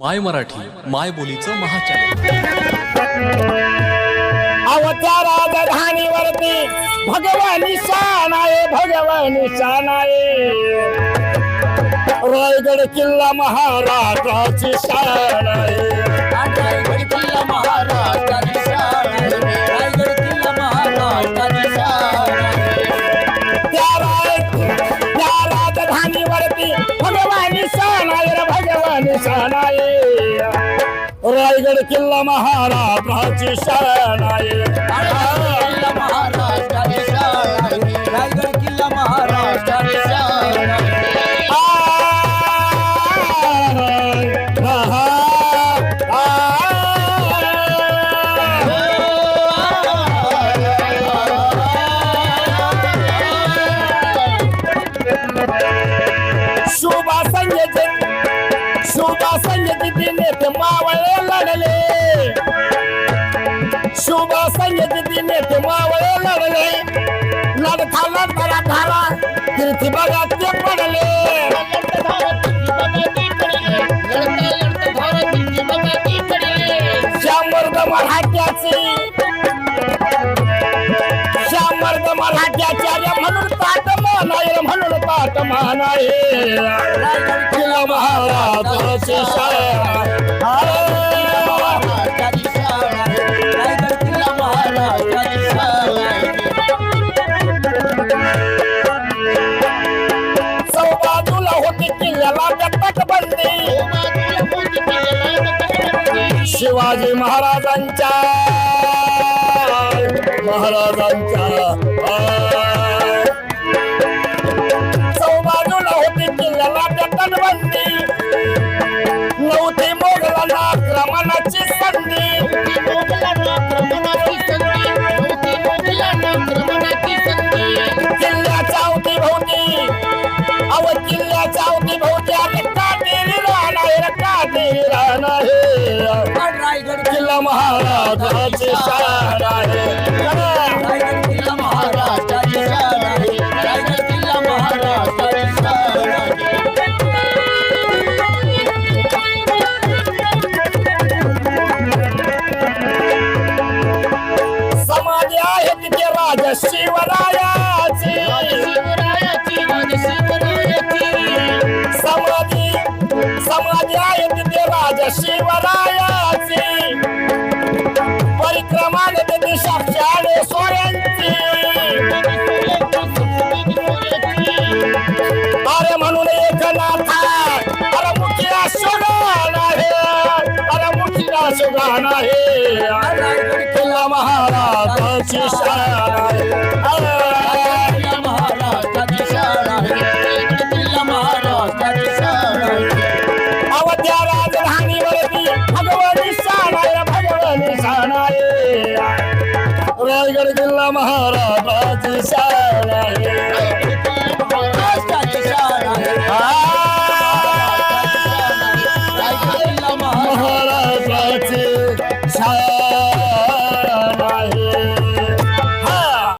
माय मराठी माय बोलीचं महाचॅनल अव त्या राजधानीवरती भगवानी शान आहे भगवानी शान आहे रायगड किल्ला महाराष्ट्राची शान आहे. रायगड किल्ला महाराष्ट्राची रायगड किल्ला महाराष्ट्राची शान आहे. रायगड महाराष्ट्राची शान रायगड किल्ला महाराष्ट्राची संघटिती नेते लढले. लढता लढता धारा कीर्ती बघा ते पडले. श्यामर्द मराठ्याचे. श्यामर्द म्हणून ताट म्हणून ताट महाराजाची शिवाजी महाराजांच्या. महाराजांच्या. चौबाजूला होती किल्ल्याला आहे तिथे शिवरायाची. समाधी समाधी आहे तिथे शिवरायाची. परिक्रमा तिथे साक्षात सोयांची अरे म्हणून रायगड किल्ला महाराजाची शान आहे